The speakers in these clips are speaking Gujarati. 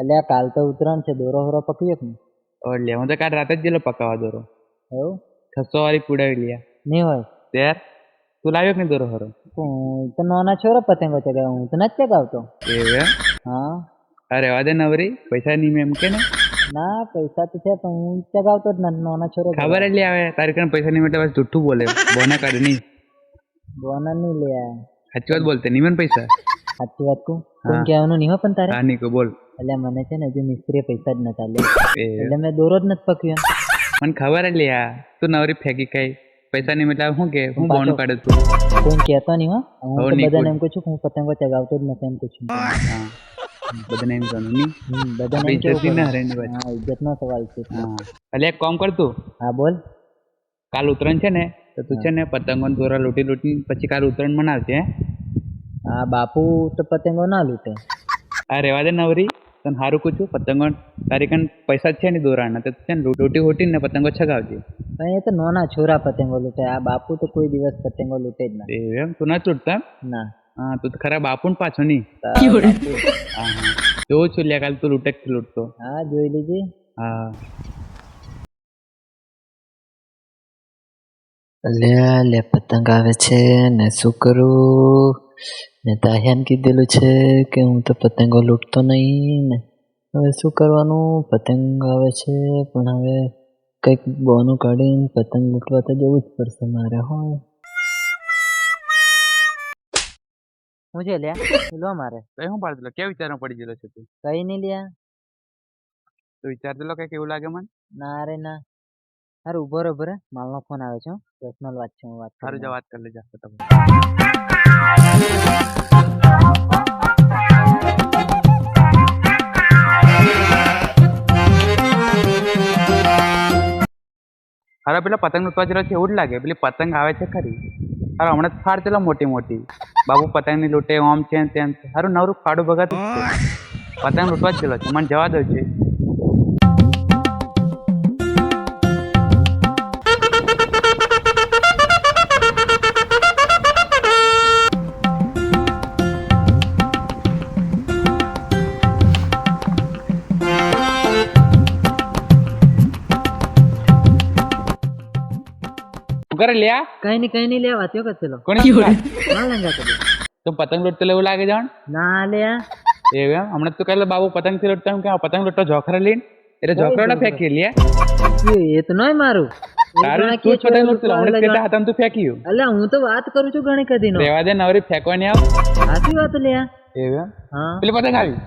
અલ્યા કાલ તો ઉતરાણ છે દોરો હરો પકવ્યો કે એટલે હું તો કાલ રાતે જ ગયેલો પકાવા દોરો. એવું? છસો વાળી પુડાવી લ્યા નહીં હોય? ત્યાર તું લાવ્યો કે દોરો હરો? હું તો નાના છોરો પતંગો ચગાવ હું તો નથી ચગાવતો એવું હા. અરે વાદે નવરી પૈસા નહીં મેં એમ કે ને? ના પૈસા તો છે પણ હું ચગાવતો જ નથી નાના છોરો ખબર એટલે આવે તારી કણ પૈસા નહીં એટલે બસ જુઠ્ઠું બોલે. બોના કાઢ નહીં. બોના નહીં લે. આ. સાચી વાત બોલતે નહીં મને પૈસા? સાચી વાત કહું. કેવાનું નહીં હો પણ તારે? હા નહીં બોલ. એટલે મને છે ને હજુ મિસ્ત્રીએ પૈસા જ નતા લે એટલે મેં દોરો જ નથી પકવ્યો મને ખબર એટલે આ તું નવરી ફેંકી કઈ પૈસા નહીં મતલબ હું કે હું કાઢું કાઢે તું કોઈ કહેતો નહીં હા. હું તો બધાને એમ કહું છું કે હું પતંગો ચગાવતો જ નથી એમ કહું છું. બધાને એમ કહું નહીં? બધાને ઇજ્જતની ના. હરેની વાત. હા ઇજ્જતનો સવાલ છે. હા. એટલે એક કામ કર તું. હા બોલ. કાલ ઉતરણ છે ને તો તું છે ને પતંગો ને દોરા લૂંટી લૂંટી પછી કાલ ઉતરણ મનાવશે હે? હા બાપુ તો પતંગો ના લૂંટે. આ રેવા દે નવરી. તને સારું પૂછું? પતંગો તારી કણ પૈસા છે ને દોરાના. તો છે ને રોટી હોટી ને પતંગો છગાવજે. પણ એ તો નોના છોરા પતંગો લૂંટે. આ બાપુ તો કોઈ દિવસ પતંગો લૂંટે જ ના. એમ? તું ના ચૂંટતા ના. હા તું તો ખરા બાપુ ને પાછો નહીં. જોઉં છું લે કાલ તું લૂંટે કે લૂંટતો. હા જોઈ લીધી હા. લે લે પતંગ આવે છે ને શું કરું? મેં તાહ્યાને કીધેલું છે કે હું તો પતંગો લૂંટતો નહીં ને. હવે શું કરવાનું? પતંગ આવે છે પણ હવે કંઈક બોનું કાઢીને પતંગ લૂંટવા તો જવું જ પડશે મારે હોય. હું છે લ્યા? લો મારે. તો શું પાડતો કેવી વિચારમાં પડી ગયેલો છે તું? કઈ નહીં લ્યા. તો વિચારતો દેલો કે કેવું લાગે મને. ના રે ના. અરે ઊભો રે ઊભો રે માલનો ફોન આવે છે પર્સનલ વાત છે હું વાત કરું સારું જા વાત કરી લેજા ફટાફટ અરે પેલા પતંગ લૂંટવા જેલો છે એવું જ લાગે. પેલી પતંગ આવે છે ખરી. અરે હમણાં જ ફાડ ચલો મોટી મોટી. બાબુ પતંગની લૂંટે, ઓમ છે તેમ છે. સારું નવરું ફાડું ભગાતું પતંગ લૂંટવા જ ગયેલો છે. મને જવા દો છે કરે લ્યા. કઈ નહીં કઈ નહીં લેવા ત્યો કે ચલો કોની ના લંગા કદી તો પતંગ લૂંટતો એવું લાગે જાણ? ના લ્યા. એવું એમ? હમણાં તો કહેલો બાબુ પતંગથી લૂંટતા એમ કે પતંગ લૂંટતો જોખરે લઈને? એટલે જોખરો ફેંકી લે. એ તો નય મારું. તારું તું લૂંટતો હમણાં હતા ફેંક્યું. એટલે હું તો વાત કરું છું ઘણી કદી નો રેવા દે નવરી ફેંકવાની આવ. સાચી વાત લ્યા. એવું હા. પેલી પતંગ આવી.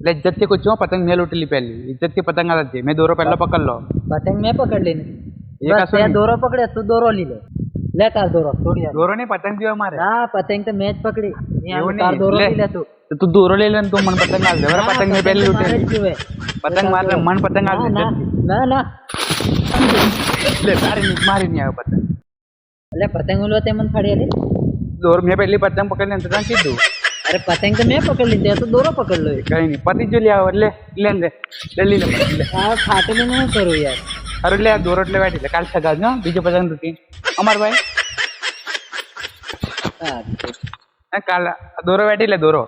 એટલે ઇજ્જતથી કુછ પતંગ મેં લૂંટેલી પહેલી ઇજ્જતથી પતંગ હતી મેં દોરો પહેલો પકડલો. પતંગ મેં પકડલી ને. દોરો પકડે તું દોરો લઈ લે. લે તાર દોરો. દોરો નહીં પતંગ દીવા મારે. હા પતંગ તો મેં જ પકડી. તાર. દોરો. લઈ લે તું. તો દોરો લઈ લે તું મન પતંગ આલ દે. બરાબર પતંગ મેં પહેલી લૂંટેલી. પતંગ મારે મન પતંગ આલ દે. ના ના લે તારી ની મારી ની આવે પતંગ. એટલે પતંગ ઉલવા તે મન ફાડી દોરો મેં પહેલી પતંગ પકડી ને તને કીધું. અરે પતંગ તો મેં પકડ લીધી તો દોરો પકડ લો કઈ નહીં પતિ જો લે આવો એટલે લે લે લે લે આ ફાટેલી ન કરું યાર? અરે લે આ દોરો એટલે વાટી લે કાલ સગા નો બીજો પતંગ લૂંટી અમાર ભાઈ? હા હે, કાલ દોરો વાટી લે દોરો.